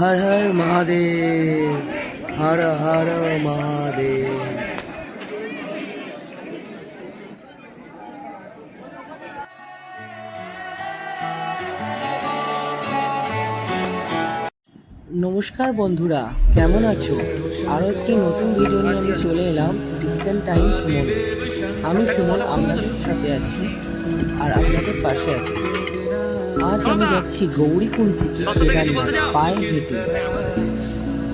হর হর মহাদেব, হর হর মহাদেব। নমস্কার বন্ধুরা, কেমন আছো? আরও একটি নতুন ভিডিও নিয়ে আমি চলে এলাম ডিজিটাল টাইম সুমন আমি সুমন, আপনাদের সাথে আছি আর আপনাদের পাশে আছি। আজ আমি যাচ্ছি গৌরীকুণ্ড থেকে কেদারনাথ পায়ে হেঁটে।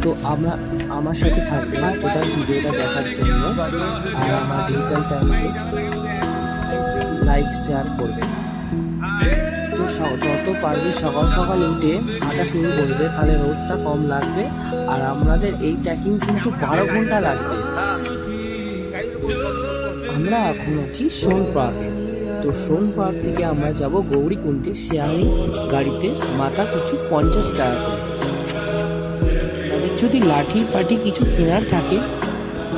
তো আমরা আমার সাথে থাকবেন টোটাল ভিডিওটা দেখার জন্য। আর আমার ডিজিটাল টাইমকে লাইক শেয়ার করবেন তো যত পারবে সকাল সকাল উঠে হাঁটা শুরু করবে তাহলে রোদটা কম লাগবে। আর আমাদের এই ট্রেকিং কিন্তু বারো ঘণ্টা লাগবে। আমরা এখন আছি সোনপ্রাগে তো সোনপ্রাগ থেকে আমরা যাব গৌরীকুণ্ডে শেয়ারিং গাড়িতে। মাথা কিছু পঞ্চাশ টাকা করে। তাদের যদি লাঠি পাটি কিছু কেনার থাকে,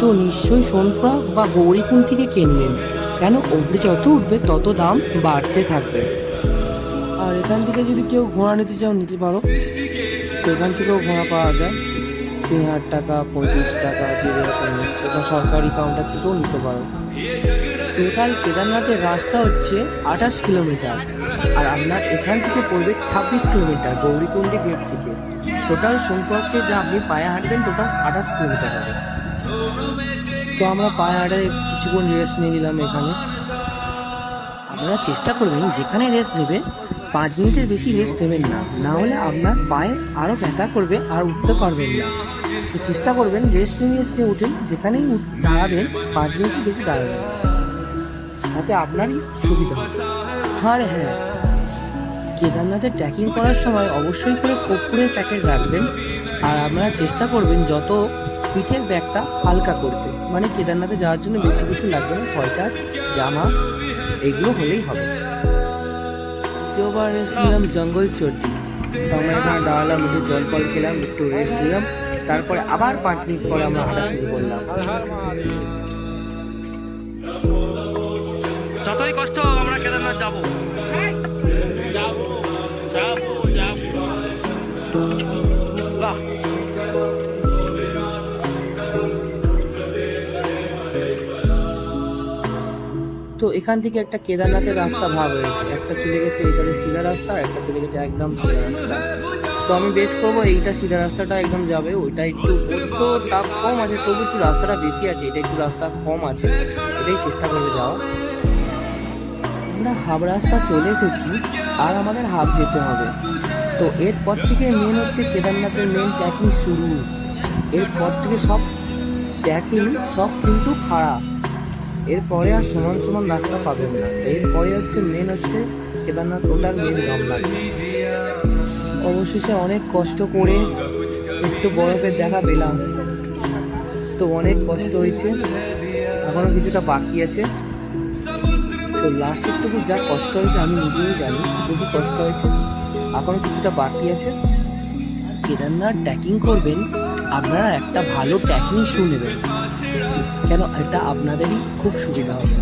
তো নিশ্চয়ই সোনপ্রাগ বা গৌরীকুণ্ড থেকে কিনবেন। কেন ওপরে যত উঠবে, তত দাম বাড়তে থাকবে। আর এখান থেকে যদি কেউ ঘোড়া নিতে চাও, নিতে পারো। তো এখান থেকেও ঘোড়া পাওয়া যায়। তিন হাজার টাকা, পঁয়ত্রিশ টাকা, যে নিচ্ছে বা সরকারি কাউন্টার থেকেও নিতে পারো। টোটাল কেদারনাথের রাস্তা হচ্ছে আঠাশ কিলোমিটার আর আপনার এখান থেকে পড়বে ছাব্বিশ কিলোমিটার গৌরীকুণ্ডি গেট থেকে। টোটাল সম্পর্কে যা আপনি পায়ে হাঁটবেন টোটাল আঠাশ কিলোমিটার হবে। তো আমরা পায়ে হাঁটে কিছুক্ষণ রেস্ট নিয়ে নিলাম এখানে। আপনারা চেষ্টা করবেন, যেখানে রেস্ট নেবে, পাঁচ মিনিটের বেশি রেস্ট নেবেন না। না হলে আপনার পায়ে আরও ব্যথা করবে আর উঠতে পারবেন না। তো চেষ্টা করবেন রেস্ট নিয়ে রেস্টে উঠে যেখানেই দাঁড়াবেন, পাঁচ মিনিটের বেশি দাঁড়াবেন। তাতে আপনারই সুবিধা আর হ্যাঁ কেদারনাথে ট্রেকিং করার সময় অবশ্যই করে কর্পূরের প্যাকেট রাখবেন আর আপনারা চেষ্টা করবেন যত পিঠের ব্যাগটা হালকা করতে। মানে কেদারনাথে যাওয়ার জন্য বেশি কিছু লাগবে না, সোয়েটার, জামা, এগুলো হলেই হবে। দ্বিতীয়বার রেস্ট নিলাম, জঙ্গল চর্দি তো আমরা এখানে দাঁড়ালাম, একটু জল ফল খেলাম, একটু রেস্ট নিলাম। তারপরে আবার পাঁচ মিনিট পরে আমরা হাঁটা শুরু করলাম। যতই কষ্ট হোক, আমরা কেদারনাথ যাব। তো এখান থেকে একটা কেদারনাথের রাস্তা ভাগ হয়েছে। একটা চলে গেছে এখানে সিধা রাস্তা একটা চলে গেছে একদম সিধা রাস্তা। তো আমি বেশ করব, এইটা সিধা রাস্তাটা একদম যাবে। ওইটা একটু একটু টাফ কম আছে, তবু একটু রাস্তাটা বেশি আছে, এটা একটু রাস্তা কম আছে। এটাই চেষ্টা করবে যাওয়া আমরা হাব রাস্তা চলে এসেছি, আর আমাদের হাফ যেতে হবে। তো এরপর থেকে মেন হচ্ছে কেদারনাথের মেন ট্র্যাকিং শুরু। এরপর থেকে সব ট্র্যাকিং সব কিন্তু খারাপ এরপরে আর সমান সমান রাস্তা পাবেন না। এরপরে হচ্ছে মেন হচ্ছে কেদারনাথ ওটার মেন লাগবে অবশেষে অনেক কষ্ট করে একটু বরফের দেখা পেলাম। তো অনেক কষ্ট হয়েছে। এখনও কিছুটা বাকি আছে। তো লাস্টের টুকু যা কষ্ট হয়েছে আমি নিজেই জানি, খুবই কষ্ট হয়েছে। এখনও কিছুটা বাকি আছে। কেদারনাথ ট্রেকিং করবেন, আপনারা একটা ভালো ট্রেকিং শু নেবেন। কেন, এটা আপনাদেরই খুব সুবিধা হবে।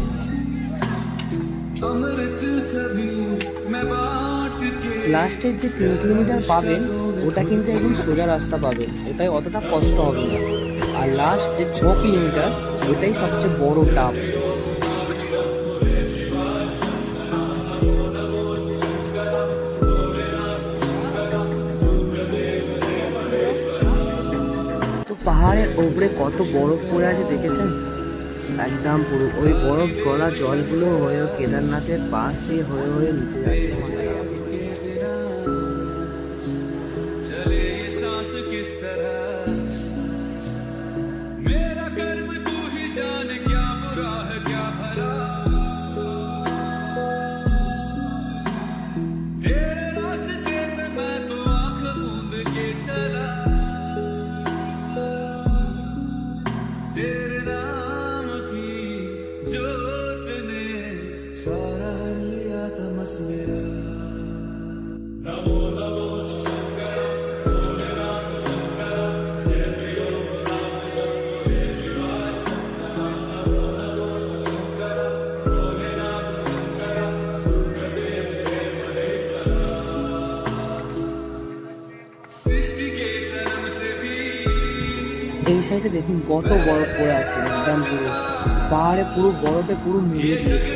লাস্টের যে তিন কিলোমিটার পাবেন, ওটা কিন্তু একদম সোজা রাস্তা পাবেন। ওটাই অতটা কষ্ট হবে না। আর লাস্ট যে ছ কিলোমিটার ওটাই সবচেয়ে বড় টাপ পাহাড়ের ওপরে কত বরফ পড়ে আছে দেখেছেন? একদম পুরো ওই বরফ গলা জলগুলো হয়ে কেদারনাথের পাশ দিয়ে হয়ে হয়ে নিচে যাচ্ছে। এই সাইডে দেখুন, কত বরফ পড়ে আছে, একদম পুরো। পাহাড়ে পুরো বরফে পুরো মিলিয়ে দিয়েছে।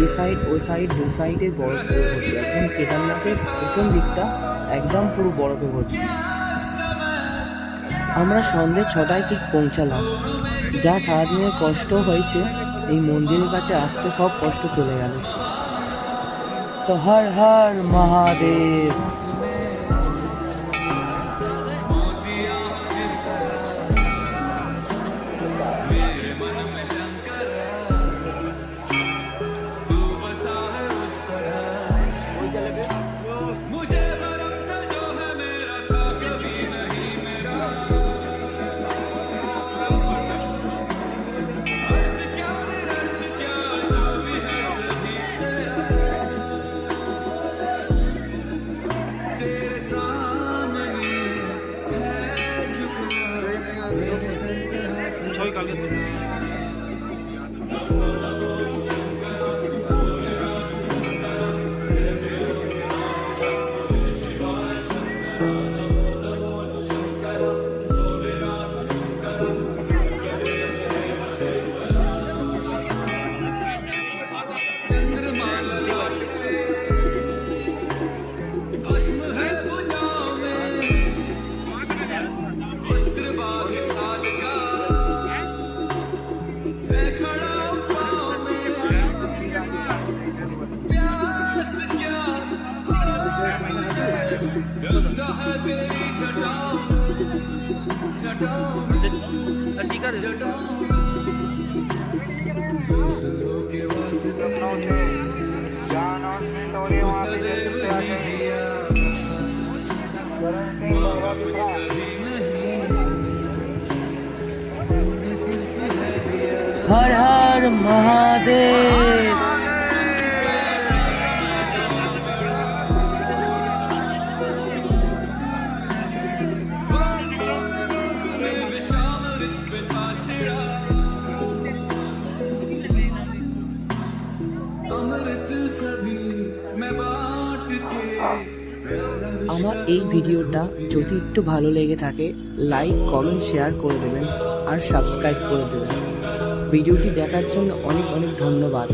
এই সাইড ওই সাইড দু সাইডে বরফ ভর্তি একদম কেদারনাথের প্রথম দিকটা একদম পুরো বরফে ভর্তি আমরা সন্ধে ছটায় ঠিক পৌঁছালাম। যা সারাদিনের কষ্ট হয়েছে, এই মন্দিরের কাছে আসতে সব কষ্ট চলে গেল। তো হর হর মহাদেব। Hallelujah. हर हर महादेव। আমার এই ভিডিওটা যদি একটু ভালো লেগে থাকে লাইক কমেন্ট শেয়ার করে দেবেন আর সাবস্ক্রাইব করে দেবেন। ভিডিওটি দেখার জন্য অনেক অনেক ধন্যবাদ।